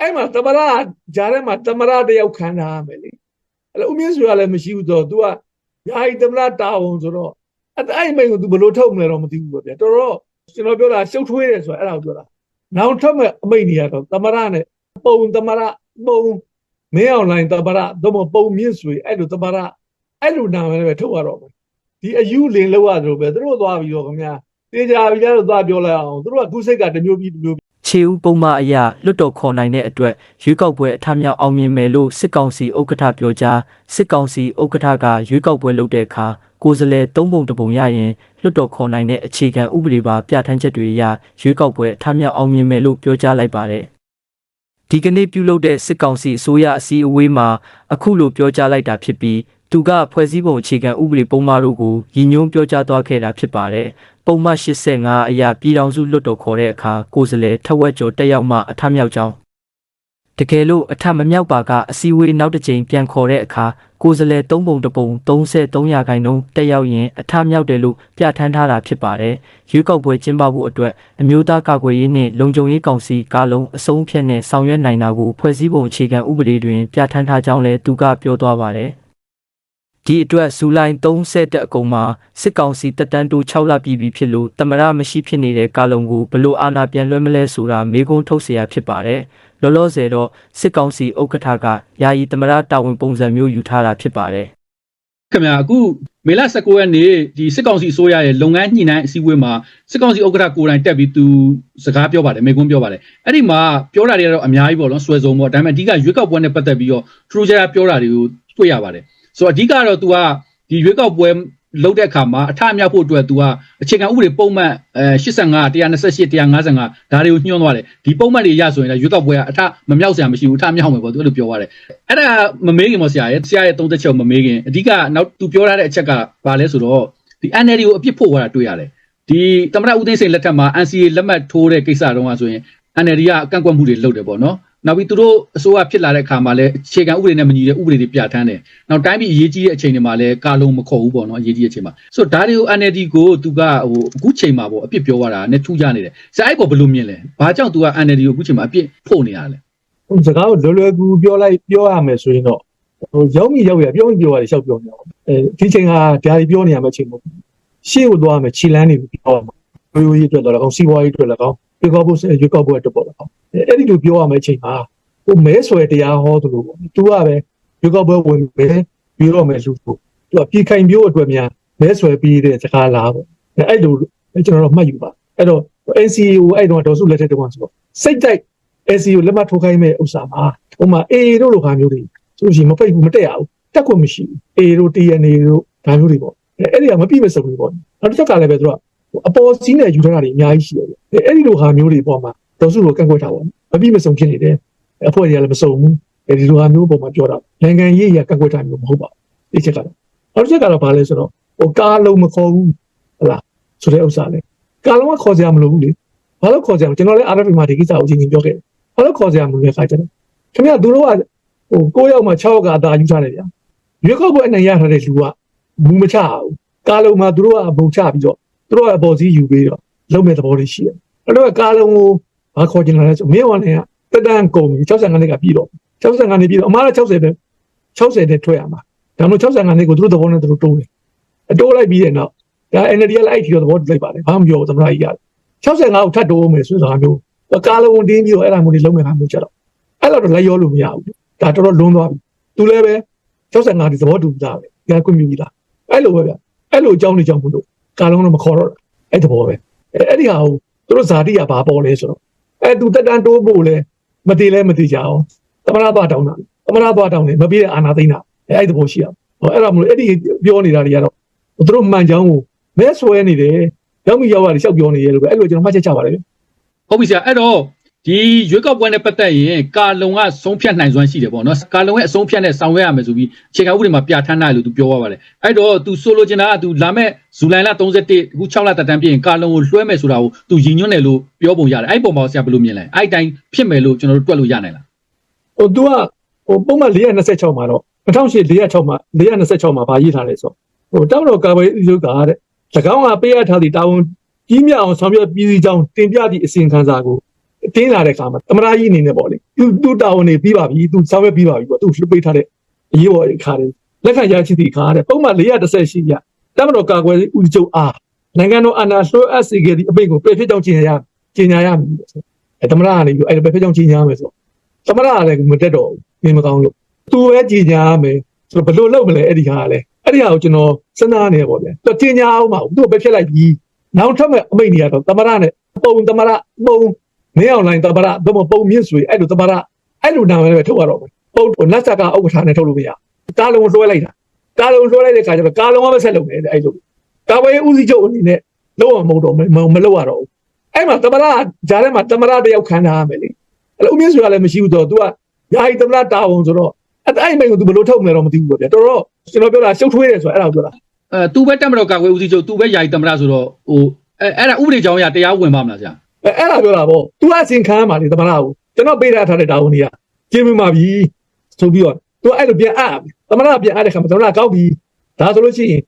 အဲ့မှာသမရဂျားထဲမှာသမရတယောက်ခံထားရမယ်လေအဲ့လိုဦးမြင့်စွာလည်းမရှိဘူးတော့ तू ကယာယီသမရတာဝန်ဆိုတော့အဲ့အဲ့မိန်ကို तू ဘယ်လိုထုတ်မလဲတော့မသိဘူးပေါ့ဗျာတော်တော်ကျွန်တော်ပြောတာရှုပ်ထွေးတယ်ဆိုတာအဲ့ဒါကိုပြောတာနောက်ထုတ်မဲ့အမိန်တွေကတော့သမရနဲ့ပုံသမရပုံမင်းအောင်လိုင်းသမရတော့မပုံမြင့်စွေအဲ့လိုသမရအဲ့လိုနာမည်ပဲထုတ်ရတော့မယ်ဒီအယူလင်လောက်ရတယ်ပဲသူတို့သွားပြီးတော့ခင်ဗျာတေချာပြီးတော့သွားပြောလိုက်အောင်သူတို့ကခုစိတ်ကတစ်မျိုးပြီးတစ်မျိုး ခြေဦးပုံမှအရာလွတ်တော်ခေါ်နိုင်တဲ့အတွက်ရွေးကောက်ပွဲအထမြောက်အောင်မြင်မယ်လို့စစ်ကောင်စီဥက္ကဋ္ဌပြောကြားစစ်ကောင်စီဥက္ကဋ္ဌကရွေးကောက်ပွဲလုပ်တဲ့အခါကိုယ်စားလှယ်သုံးပုံတစ်ပုံရရင်လွတ်တော်ခေါ်နိုင်တဲ့အခြေခံဥပဒေပါပြဋ္ဌာန်းချက်တွေအရရွေးကောက်ပွဲအထမြောက်အောင်မြင်မယ်လို့ပြောကြားလိုက်ပါတယ်ဒီကနေ့ပြုလုပ်တဲ့စစ်ကောင်စီအစိုးရအစည်းအဝေးမှာအခုလိုပြောကြားလိုက်တာဖြစ်ပြီး သူကဖွဲ့စည်းပုံအခြေခံဥပဒေပုံမှန်တို့ကိုရည်ညွှန်းပြောကြားသွားခဲ့တာဖြစ်ပါတယ်ပုံမှန်85အရာပြည်ထောင်စုလွတ်တော်ခေါ်တဲ့အခါကိုယ်စားလှယ်ထက်ဝက်ကျော်တက်ရောက်မှအထမြောက်ကြောင်းတကယ်လို့အထမမြောက်ပါကအစည်းအဝေးနောက်တစ်ကြိမ်ပြန်ခေါ်တဲ့အခါကိုယ်စားလှယ်3ပုံတစ်ပုံ33ရာခိုင်နှုန်းတက်ရောက်ရင်အထမြောက်တယ်လို့ပြဋ္ဌာန်းထားတာဖြစ်ပါတယ်ရွေးကောက်ပွဲကျင်းပဖို့အတွက်အမျိုးသားကာကွယ်ရေးနှင့်လုံခြုံရေးကောင်စီကားလုံးအစုံဖြတ်နဲ့ဆောင်ရွက်နိုင်တာကိုဖွဲ့စည်းပုံအခြေခံဥပဒေတွင်ပြဋ္ဌာန်းထားကြောင်းလည်းသူကပြောသွားပါတယ် ဒီအတွက်ဇူလိုင်30တက်အကုန်မှာစစ်ကောင်စီတက်တန်းတိုး6လပြည်ပြီဖြစ်လို့တမရမရှိဖြစ်နေတဲ့ကာလုံကိုဘလို့အာဏာပြန်လွှဲမလဲဆိုတာမေးခွန်းထုတ်เสียရဖြစ်ပါတယ်လောလောဆယ်တော့စစ်ကောင်စီဥက္ကဋ္ဌကယာယီတမရတာဝန်ပုံစံမျိုးယူထားတာဖြစ်ပါတယ် ခင်ဗျာအခုမေလ19ရက်နေ့ဒီစစ်ကောင်စီအစိုးရရဲ့လုပ်ငန်းညှိနှိုင်းအစည်းအဝေးမှာစစ်ကောင်စီဥက္ကဋ္ဌကိုယ်တိုင်တက်ပြီးသူစကားပြောပါတယ်မေကွန်းပြောပါတယ်အဲ့ဒီမှာပြောတာတွေကတော့အများကြီးပေါ့နော်ဆွဲစုံပေါ့ဒါပေမဲ့အဓိကရွေးကောက်ပွဲနဲ့ပတ်သက်ပြီးတော့ထရူဂျာပြောတာတွေကိုတွေ့ရပါတယ် ဆိုတော့အဓိကတော့ तू ကဒီရွေးကောက်ပွဲလုပ်တဲ့အခါမှာအထအမြောက်ဖို့အတွက် तू ကအခြေခံဥပဒေပုံမှန်အဲ85 128 155ဒါတွေကိုညွှန်းသွားတယ်ဒီပုံမှန်တွေရဆိုရင်လည်းရွေးကောက်ပွဲကအထမမြောက်စရာမရှိဘူးအထမြောက်မယ်ပေါ့ तू အဲ့လိုပြောသွားတယ်အဲ့ဒါမမေးခင်ပေါ့ဆရာရဲ့ဆရာရဲ့သုံးသက်ချက်ကိုမမေးခင်အဓိကနောက် तू ပြောထားတဲ့အချက်ကဘာလဲဆိုတော့ဒီ NLD ကိုအပြစ်ဖို့သွားတာတွေ့ရတယ်ဒီသမရဦးသိန်းစိန်လက်ထက်မှာ NCA လက်မှတ်ထိုးတဲ့ကိစ္စတုန်းကဆိုရင် NLD ကအကန့်ကွက်မှုတွေလုပ်တယ်ပေါ့နော် နောက်ပြီးသူတို့အစိုးရဖြစ်လာတဲ့အခါမှာလည်းအခြေခံဥပဒေနဲ့မညီတဲ့ဥပဒေတွေပြဋ္ဌာန်းတယ်။နောက်တိုင်းပြည်အရေးကြီးတဲ့အချိန်တွေမှာလည်းကာလုံးမခေါ်ဘူးပေါ့နော်အရေးကြီးတဲ့အချိန်မှာ။ဆိုတော့ဒါတွေကို NLD ကိုသူကဟိုအခုချိန်မှာပေါ့အပြစ်ပြောရတာနဲ့ထူးကြနေတယ်။ဆရာအဲ့ပေါ်ဘယ်လိုမြင်လဲ။ဘာကြောင့်သူက NLD ကိုအခုချိန်မှာအပြစ်ဖို့နေရလဲဟိုစကားကိုလွယ်လွယ်ကူကူပြောလိုက်ပြောရမယ်ဆိုရင်တော့ဟိုရောက်မိရောက်ရပြောမိပြောရတယ်ရှောက်ပြောနေအောင်အဲဒီချိန်ကဒါတွေပြောနေရမယ့်အချိန်မဟုတ်ဘူးရှေ့ကိုသွားရမယ်ခြေလန်းတွေပြောရမှာရိုးရိုးရေးအတွက်တော့လည်းကောင်းစီးပွားရေးအတွက်လည်းကောင်းရွေးကောက်ဖို့ရွေးကောက်ပွဲအတွက်ပေါ့လည်းကောင်း အဲ့ဒီလိုပြောရမယ့်အချိန်မှာဟိုမဲဆွဲတရားဟောသလိုပေါ့သူကပဲရွေးကောက်ပွဲဝင်မဲပြီးတော့မယ်လူကိုသူကပြည်ခိုင်မျိုးအတွက်များမဲဆွဲပြီးတဲ့စကားလားပေါ့အဲ့လိုကျွန်တော်တို့မှတ်ယူပါအဲ့တော့ NCO အဲ့တော့ဒေါ်စုလက်ထက်တုန်းကဆိုတော့စိတ်တိုက် SEO လက်မှတ်ထိုးခိုင်းမဲ့ဥစ္စာမှာဟိုမှာ AA တို့လိုခါမျိုးတွေဆိုလို့ရှိရင်မပိတ်ဘူးမတက်ရဘူးတက်ခွင့်မရှိဘူး AA တို့ TNA တို့ဒါမျိုးတွေပေါ့အဲ့ဒီကမပြည့်မစုံဘူးပေါ့နောက်တစ်ချက်ကလည်းပဲသူကအပေါ်စီးနဲ့ယူထားတာတွေအများကြီးရှိတယ်အဲ့ဒီလိုခါမျိုးတွေပေါ့မှာ ဒေါ်စုလိုကန့်ကွက်တာပေါ့မပြည့်မစုံဖြစ်နေတယ်အဖွဲ့တွေကလည်းမစုံဘူးဒီလိုဟာမျိုးပုံမှာပြောတာနိုင်ငံရေးရကန့်ကွက်တာမျိုးမဟုတ်ပါဘူးဒီချက်ကတော့နောက်တစ်ချက်ကတော့ဘာလဲဆိုတော့ဟိုကားလုံးမခေါ်ဘူးဟလားဆိုတဲ့ဥစ္စာလေကားလုံးကခေါ်ကြမလို့ဘူးလေဘာလို့ခေါ်ကြမလဲကျွန်တော်လည်း RFP မှာဒီကိစ္စကိုအချင်းချင်းပြောခဲ့တယ်ဘာလို့ခေါ်ကြမလို့လဲခါကြတယ်ခင်ဗျာသူတို့ကဟို9ယောက်မှ6ယောက်ကအသာယူထားတယ်ဗျာရွေးကောက်ပွဲအနိုင်ရထားတဲ့လူကမူမချဘူးကားလုံးမှာသူတို့ကဘုံချပြီးတော့သူတို့ကအပေါ်စီးယူပြီးတော့လုံးမဲ့သဘောတွေရှိတယ်အဲ့တော့ကားလုံးကို ဘာခေါ်ကြလဲဆိုမင်းဝါနဲ့ကတက်တန်းကုန်ပြီ65နှစ်ကပြီးတော့65နှစ်ပြီးတော့အမားက60ပဲ60နဲ့ထွက်ရမှာဒါမှမဟုတ်65နှစ်ကိုသူတို့သဘောနဲ့သူတို့တိုးတယ်အတိုးလိုက်ပြီးတဲ့နောက်ဒါ NLD ကလိုက်ပြီးတော့သဘောတူလိုက်ပါတယ်ဘာမှမပြောဘူးသမ္မတကြီးက65ကိုထပ်တိုးမယ်ဆိုတဲ့ဟာမျိုးကားလုံးတင်းပြီးတော့အဲ့ဒါမျိုးတွေလုံးမယ်ဟာမျိုးချက်တော့အဲ့တော့လည်းရောလို့မရဘူးဒါတော်တော်လွန်းသွားပြီသူလည်းပဲ65ဒီသဘောတူကြပဲညာကွန်မြူနီတာအဲ့လိုပဲဗျအဲ့လိုအကြောင်းတွေကြောင့်မလို့ကားလုံးတော့မခေါ်တော့အဲ့သဘောပဲအဲ့ဒီဟာကိုသူတို့ဇာတိကဘာပေါ်လဲဆိုတော့ အဲ့သူတက်တန်းတိုးဖို့လဲမတည်လဲမတည်ကြအောင်သမနာသွားတောင်းတာသမနာသွားတောင်းတယ်မပြီးတဲ့အာနာသိန်းတာအဲ့ဒီသဘောရှိအောင်ဟောအဲ့ဒါမလို့အဲ့ဒီပြောနေတာတွေကတော့သူတို့မှန်ချောင်းကိုမဲဆွဲနေတယ်ရောက်မိရောက်ရတယ်ရှောက်ပြောနေရလို့ပဲအဲ့လိုကျွန်တော်မှတ်ချက်ချပါတယ်။ဟုတ်ပြီဆရာအဲ့တော့ ဒီရွေးကောက်ပွဲနဲ့ပတ်သက်ရင်ကာလုံကဆုံးဖြတ်နိုင်စွမ်းရှိတယ်ပေါ့နော်ကာလုံရဲ့အဆုံးဖြတ်နဲ့ဆောင်ရွက်ရမယ်ဆိုပြီးအခြေခံဥပဒေမှာပြဋ္ဌာန်းထားတယ်လို့သူပြောရပါတယ်အဲ့တော့သူဆိုလိုချင်တာကသူလာမဲ့ဇူလိုင်လ31အခု6လတတန်းပြည့်ရင်ကာလုံကိုလွှဲမယ်ဆိုတာကိုသူရည်ညွှန်းတယ်လို့ပြောပုံရတယ်အဲ့ပုံပေါ်ဆရာဘယ်လိုမြင်လဲအဲ့တိုင်းဖြစ်မယ်လို့ကျွန်တော်တို့တွက်လို့ရနိုင်လားဟိုသူကဟိုပုံမှန်426မှာတော့2008 426မှာ426မှာဗာရေးထားတယ်ဆိုဟိုတောက်တော်ကာဘေးဥက္ကာတဲ့၎င်းကပေးရထားသည့်တာဝန်ကြီးမြတ်အောင်ဆောင်ရွက်ပြီးစီးကြောင်းတင်ပြသည့်အစီရင်ခံစာကို တင်းလာတဲ့ခါမှာသမရကြီးအနေနဲ့ပေါ့လေသူသူတာဝန်နေပြီးပါပြီသူစောင်းရပြီးပါပြီပေါ့သူလှုပ်ပေးထားတဲ့အရေးပေါ်ခါတယ်လက်ခံရချစ်တီခါတဲ့ပုံမှန်430ရှိရတမတော်ကာကွယ်ဦးချုပ်အားနိုင်ငံတော်အာဏာလွှဲအပ်စေခဲ့သည့်အပိတ်ကိုပယ်ဖြစ်ကြောင်းကျင်ညာရကျင်ညာရမည်ဆိုအဲသမရကနေပြီးအဲ့ဒါပယ်ဖြစ်ကြောင်းကျင်ညာရမယ်ဆိုသမရကလည်းမတက်တော့ဘူးမကောင်းလို့သူပဲကျင်ညာရမယ်ဆိုတော့ဘယ်လိုလုပ်မလဲအဲ့ဒီဟာကလည်းအဲ့ဒီဟာကိုကျွန်တော်စဉ်းစားနေပေါ့ဗျာသူကျင်ညာအောင်ပါသူ့ကိုပယ်ဖြစ်လိုက်ပြီးနောက်ထပ်မဲ့အမိတ်နေရတော့သမရနဲ့ပုံသမရပုံ မင်းအောင်လိုင်းသမရဘုံပုံမြင့်ဆွေအဲ့လိုသမရအဲ့လိုနာမည်ပဲထုတ်ရတော့မယ်ပုံနတ်ဆက်ကဥက္ကဋ္ဌနဲ့ထုတ်လို့မရကားလုံးလွှဲလိုက်တာကားလုံးလွှဲလိုက်တဲ့ခါကျတော့ကားလုံးကပဲဆက်လုပ်နေတယ်အဲ့လိုကာဝေးဦးစီးချုပ်အနေနဲ့လုံးဝမဟုတ်တော့မလုပ်ရတော့ဘူးအဲ့မှာသမရဂျားထဲမှာသမရတယောက်ခံထားရမယ်လေအဲ့လိုဦးမြင့်ဆွေကလည်းမရှိဘူးတော့ तू ကယာယီသမရတာဝန်ဆိုတော့အဲ့အဲ့မိန်ကို तू ဘယ်လိုထုတ်မလဲတော့မသိဘူးပေါ့ဗျာတော်တော်ကျွန်တော်ပြောတာရှုပ်ထွေးတယ်ဆိုတော့အဲ့ဒါကိုပြောတာအဲသူပဲတက်မတော်ကာကွယ်ဦးစီးချုပ်သူပဲယာယီသမရဆိုတော့ဟိုအဲအဲ့ဒါဥပဒေကြောင်းအရတရားဝင်ပါမလားဆရာ အဲအဲ့ဒါပြောတာပေါ့ तू အစင်ခံရမှာလေသမရကိုကျွန်တော်ပေးထားတဲ့တာဝန်ကြီးကကျင်းမမှာပြီဆိုပြီးတော့ तू အဲ့လိုပြန်အပ်သမရပြန်အပ်တဲ့ခါမှာသမရကောက်ပြီဒါဆိုလို့ရှိရင်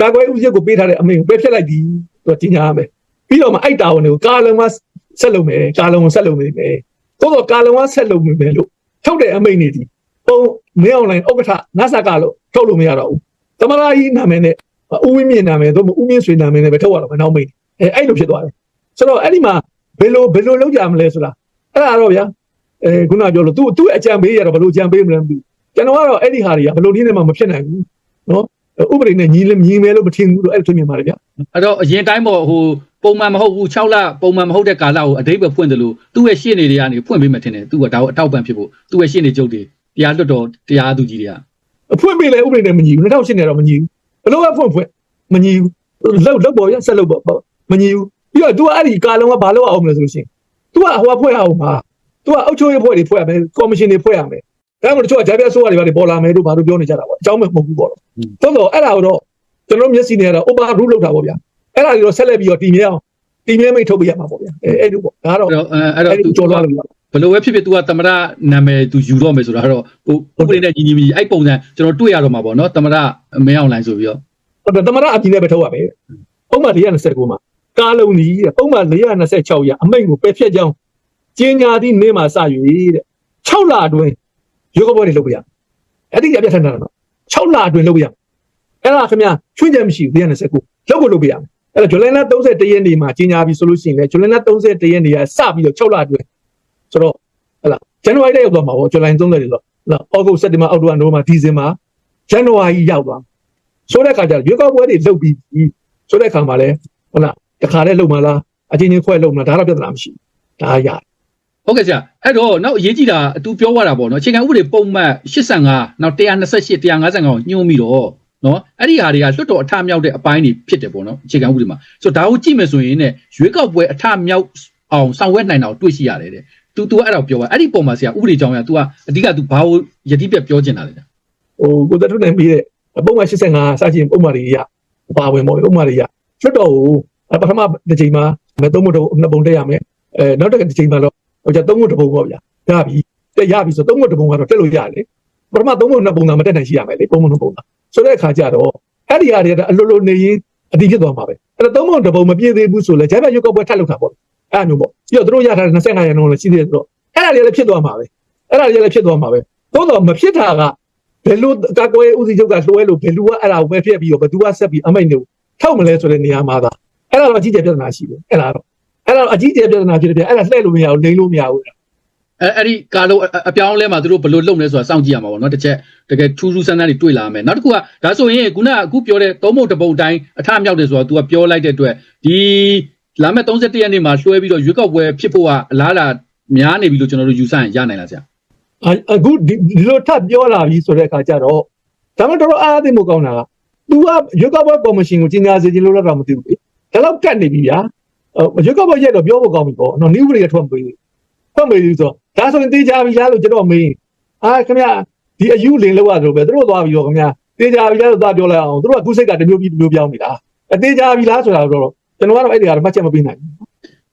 ကာကွယ်ဦးစီးကိုပေးထားတဲ့အမိန်ကိုပေးဖြတ်လိုက်ပြီသူကကြီးညာရမယ်ပြီးတော့မှအဲ့တာဝန်တွေကိုကာလုံကဆက်လုပ်မယ်ကာလုံကိုဆက်လုပ်နေမယ်သို့တော့ကာလုံကဆက်လုပ်နေမယ်လို့ထုတ်တဲ့အမိန်တွေဒီပုံမင်းအွန်လိုင်းဥက္ကဋ္ဌနတ်ဆာကလို့ထုတ်လို့မရတော့ဘူးသမရကြီးနာမည်နဲ့ဦးဝင်းမြင့်နာမည်သို့မဟုတ်ဦးမြင့်ဆွေနာမည်နဲ့ပဲထုတ်ရတော့မယ်နောက်မိန်အဲအဲ့လိုဖြစ်သွားတယ်ဆိုတော့အဲ့ဒီမှာ ဘယ်လိုဘယ်လိုလုပ်ကြမလဲဆိုတာအဲ့ဒါတော့ဗျာအဲခုနပြောလို့ तू သူ့အကြံပေးရတော့ဘယ်လိုအကြံပေးမလဲမသိဘူးကျွန်တော်ကတော့အဲ့ဒီဟာတွေကဘယ်လိုနည်းနဲ့မှမဖြစ်နိုင်ဘူးနော်ဥပဒေနဲ့ညီလည်းညီမယ်လို့မထင်ဘူးလို့အဲ့လိုထင်မြင်ပါတယ်ဗျာအဲ့တော့အရင်တိုင်းပေါ်ဟိုပုံမှန်မဟုတ်ဘူး6လပုံမှန်မဟုတ်တဲ့ကာလကိုအတိတ်ပဲဖွင့်တယ်လို့သူ့ရဲ့ရှေ့နေတွေကနေဖွင့်ပေးမှထင်တယ်သူကဒါကိုအတောက်ပံဖြစ်ဖို့သူ့ရဲ့ရှေ့နေချုပ်တွေတရားလွတ်တော်တရားသူကြီးတွေကအဖွင့်ပေးလဲဥပဒေနဲ့မညီဘူး2008နဲ့တော့မညီဘူးဘလို့ကဖွင့်ဖွင့်မညီဘူးလောက်လောက်ပေါ်ရဆက်လောက်ပေါ်မညီဘူး ပြီးတော့ तू အဲ့ဒီကာလုံးကဘာလို့အောင်မလဲဆိုလို့ရှိရင် तू ကဟိုကဖွဲ့အောင်ပါ तू ကအုပ်ချုပ်ရေးဖွဲ့တွေဖွဲ့ရမယ်ကော်မရှင်တွေဖွဲ့ရမယ်ဒါမှမဟုတ်တချို့ကဂျာပြဆိုးတွေဘာတွေပေါ်လာမယ်တို့ဘာလို့ပြောနေကြတာပေါ့အကြောင်းမဟုတ်ဘူးပေါ့တော့တော်တော်အဲ့ဒါကိုတော့ကျွန်တော်မျက်စိနဲ့ကတော့ over rule လောက်တာပေါ့ဗျာအဲ့ဒါတွေတော့ဆက်လက်ပြီးတော့တည်မြဲအောင်တည်မြဲမိတ်ထုတ်ပြရမှာပေါ့ဗျာအဲအဲ့လိုပေါ့ဒါတော့ အဲ့တော့အဲ့တော့ အဲ့ သူ ဒီကြော်သွားလို့ ဘယ်လိုပဲဖြစ်ဖြစ် तू ကသမရနာမည် तू ယူတော့မယ်ဆိုတာတော့ဟိုဥပဒေနဲ့ညီညီမညီအဲ့ပုံစံကျွန်တော်တွေ့ရတော့မှာပေါ့နော်သမရမင်းအောင်လိုင်းဆိုပြီးတော့ ဟုတ်တယ်သမရအပြင်နဲ့ပဲထုတ်ရမယ်ပုံမှန်429မှာ ကားလုံးကြီးတဲ့ပုံမှန်426ရအမိန့်ကိုပယ်ဖြတ်ကြောင်းကျင်းညာသည့်နေ့မှာစ၍တဲ့6လအတွင်းရုပ်ကပွဲတွေလုပ်ပြရအဲ့ဒီအပြတ်ထန်တာတော့6လအတွင်းလုပ်ပြရအဲ့ဒါခင်ဗျချွင်းချက်မရှိဘူး429လုပ်ကိုလုပ်ပြရမယ်အဲ့တော့ဇူလိုင်လ31ရက်နေ့မှာကျင်းညာပြီဆိုလို့ရှိရင်လေဇူလိုင်လ31ရက်နေ့ကစပြီးတော့6လအတွင်းဆိုတော့ဟလာဇန်နဝါရီလရောက်သွားမှာပေါ့ဇူလိုင်30ရက်ဆိုတော့ဩဂုတ်စက်တင်ဘာအောက်တိုဘာနိုဝင်ဘာဒီဇင်ဘာဇန်နဝါရီရောက်သွားဆိုတဲ့အခါကျတော့ရွေးကောက်ပွဲတွေလုပ်ပြီးဆိုတဲ့အခါမှာလဲဟုတ်လား တခါတည်းလုပ်မှလားအချင်းချင်းခွဲလုပ်မှလားဒါတော့ပြဿနာမရှိဘူးဒါရ ဟုတ်ကဲ့ဆရာအဲ့တော့နောက်အရေးကြီးတာအတူပြောရတာပေါ့နော်အခြေခံဥပဒေပုံမှန်85နောက်128 155ကိုညှို့မိတော့နော်အဲ့ဒီဟာတွေကလွတ်တော်အထမြောက်တဲ့အပိုင်းတွေဖြစ်တယ်ပေါ့နော်အခြေခံဥပဒေမှာဆိုတော့ဒါကိုကြည့်မယ်ဆိုရင်ねရွေးကောက်ပွဲအထမြောက်အောင်ဆောင်ရွက်နိုင်တာကိုတွေ့ရှိရတယ်တဲ့ तू तू အဲ့ဒါကိုပြောပါအဲ့ဒီပုံမှာဆရာဥပဒေကြောင်းရ तू ကအဓိက तू ဘာကိုယတိပြက်ပြောချင်တာလဲဗျာ ဟိုကိုသက်ထုနိုင်ပြီးတဲ့ပုံမှန်85စချင်းပုံမှန်တွေရပါဝင်ပေါ့ပုံမှန်တွေရလွတ်တော်ကို ပထမတစ်ချိန်မှာမသုံးဖို့တော့နှစ်ပုံတက်ရမယ်အဲနောက်တစ်ချိန်မှာတော့ဟိုကျသုံးဖို့တစ်ပုံပေါ့ဗျာရပြီတက်ရပြီဆိုသုံးဖို့တစ်ပုံကတော့တက်လို့ရတယ်ပထမသုံးဖို့နှစ်ပုံသာမတက်နိုင်ရှိရမယ်လေပုံမှန်နှစ်ပုံသာဆိုတဲ့အခါကျတော့အဲ့ဒီဟာတွေကအလိုလိုနေရင်အတိဖြစ်သွားမှာပဲအဲ့တော့သုံးဖို့တစ်ပုံမပြည့်သေးဘူးဆိုလဲဂျိုင်းဘက်ရုပ်ကောက်ပွဲထပ်လုပ်တာပေါ့အဲ့လိုပေါ့ပြီးတော့သူတို့ရထားတဲ့25ရာခိုင်နှုန်းလည်းရှိသေးတယ်ဆိုတော့အဲ့ဒါတွေလည်းဖြစ်သွားမှာပဲအဲ့ဒါတွေလည်းဖြစ်သွားမှာပဲသို့တော့မဖြစ်တာကဘယ်လိုကာကွယ်ဦးစီးချုပ်ကလွှဲလို့ဘယ်လူကအဲ့ဒါကိုပဲဖြစ်ပြီးတော့ဘယ်သူကဆက်ပြီးအမိန့်တွေကိုထောက်မလဲဆိုတဲ့နေရာမှာသာအဲ့ ဒါတော့အကြီးကျယ်ပြဿနာရှိတယ်အဲ့ဒါတော့အဲ့ဒါတော့အကြီးကျယ်ပြဿနာဖြစ်တယ်ပြအဲ့ဒါလှည့်လို့မရဘူးလိမ့်လို့မရဘူးအဲ့အဲ့ဒီကာလုံးအပြောင်းလဲမှာသူတို့ဘယ်လိုလုပ်လဲဆိုတာစောင့်ကြည့်ရမှာပေါ့နော်တစ်ချက်တကယ်ထူးထူးဆန်းဆန်းတွေတွေ့လာမယ်နောက်တစ်ခုကဒါဆိုရင်ခုနကအခုပြောတဲ့သုံးပုံတစ်ပုံတိုင်းအထမြောက်တယ်ဆိုတော့ तू ကပြောလိုက်တဲ့အတွက်ဒီလာမယ့်31ရက်နေ့မှာလွှဲပြီးတော့ရွေးကောက်ပွဲဖြစ်ဖို့ကအလားလာများနေပြီလို့ကျွန်တော်တို့ယူဆရင်ရနိုင်လားဆရာအခုဒီလိုထပ်ပြောလာပြီဆိုတဲ့အခါကျတော့ဒါမှတော့တော်အားသိမှုကောင်းတာက तू ကရွေးကောက်ပွဲကော်မရှင်ကိုကြီးညာစေခြင်းလို့တော့မသိဘူးလေ ဒါတော့ကတ်နေပြီဗျာရွေးကောက်ပွဲရက်တော့ပြောဖို့ကောင်းပြီပေါ့နော်နည်းဥပဒေကထွက်မပေးဘူးထွက်မပေးဘူးဆိုတော့ဒါဆိုရင်တေးကြပြီလားလို့ကျွန်တော်မေးအာခင်ဗျဒီအယူလင်လောက်ရတယ်ပဲသူတို့သွားပြီးတော့ခင်ဗျတေးကြပြီလားလို့သွားပြောလိုက်အောင်သူတို့ကခုစိတ်ကတမျိုးပြီးတမျိုးပြောင်းနေတာအသေးကြပြီလားဆိုတာတော့ကျွန်တော်ကတော့အဲ့ဒီကတော့မှတ်ချက်မပေးနိုင်ဘူး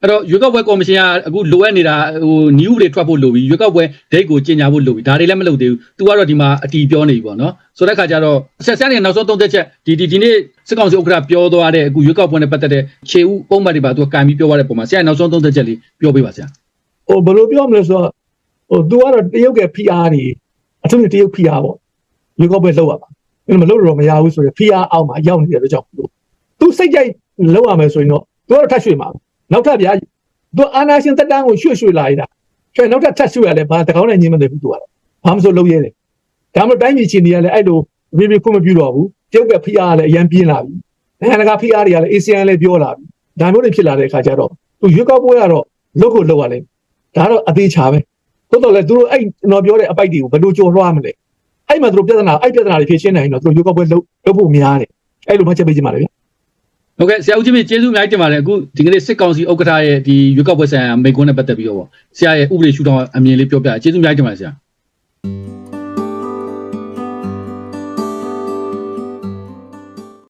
အဲ့တော့ရွေးကောက်ပွဲကော်မရှင်ကအခုလိုအပ်နေတာဟို new တွေထွက်ဖို့လိုပြီရွေးကောက်ပွဲ date ကိုကြီးညာဖို့လိုပြီဒါတွေလည်းမလုပ်သေးဘူး။ तू ကတော့ဒီမှာအတီပြောနေပြီပေါ့နော်။ဆိုတဲ့ခါကျတော့ဆက်ဆက်နေနောက်ဆုံးသုံးသက်ချက်ဒီဒီဒီနေ့စစ်ကောင်စီဥက္ကဋ္ဌပြောသွားတဲ့အခုရွေးကောက်ပွဲနဲ့ပတ်သက်တဲ့ခြေဥပုံမှန်တွေပါ तू ကံပြီးပြောသွားတဲ့ပုံမှာဆရာနောက်ဆုံးသုံးသက်ချက်လေးပြောပေးပါဆရာ ဟိုဘယ်လိုပြောမလဲဆိုတော့ဟို तू ကတော့တရုတ်က PR တွေအထူးသဖြင့်တရုတ် PR ပေါ့ရေကောက်ပွဲလောက်ရပါအဲ့လိုမလုပ်လို့တော့မရဘူးဆိုရင် PR အောက်မှာရောက်နေတဲ့အတွက်ကြောင့်လို့ तू စိတ်ကြိုက်လောက်ရမယ်ဆိုရင်တော့ तू ကတော့ထပ်ရွှေ့မှာ နောက်ထပ်ဗျာသူအာနာရှင်တက်တန်းကိုရွှေ့ရွှေ့လာရတာကျွဲနောက်ထပ်ထပ်ရွှေ့ရလဲဘာတကောင်းနဲ့ညင်းမသိဘူးသူကဘာမှမဆိုလုပ်ရဲတယ်ဒါမှမဟုတ်တိုင်းပြည်ချင်းတွေကလည်းအဲ့လိုဘေဘေခုမပြူတော့ဘူးတရုတ်ကဖိအားလည်းအရန်ပြင်းလာပြီနိုင်ငံတကာဖိအားတွေကလည်းအာဆီယံလည်းပြောလာပြီဒါမျိုးတွေဖြစ်လာတဲ့အခါကျတော့သူရွေးကောက်ပွဲကတော့လုတ်ကိုလုတ်ရလဲဒါတော့အသေးချာပဲတိုးတော့လေသူတို့အဲ့တော့ပြောတဲ့အပိုက်တွေကိုဘယ်လိုကြော်လွှားမလဲအဲ့မှာသူတို့ပြဿနာအဲ့ပြဿနာတွေဖြေရှင်းနိုင်ရင်တော့သူတို့ရွေးကောက်ပွဲလုတ်လုတ်ဖို့များတယ်အဲ့လိုမှချက်ပေးခြင်းပါလေဗျာ ဟုတ်ကဲ့ဆရာဦးချင်းမြင့်ကျေးဇူးအများကြီးတင်ပါတယ်အခုဒီကနေ့စစ်ကောင်စီဥက္ကဋ္ဌရဲ့ဒီရွေးကောက်ပွဲဆိုင်ရာမိန့်ခွန်းနဲ့ပတ်သက်ပြီးတော့ပေါ့ဆရာရဲ့ဥပဒေရှုထောင့်အမြင်လေးပြောပြကျေးဇူးအများကြီးတင်ပါတယ်ဆရာ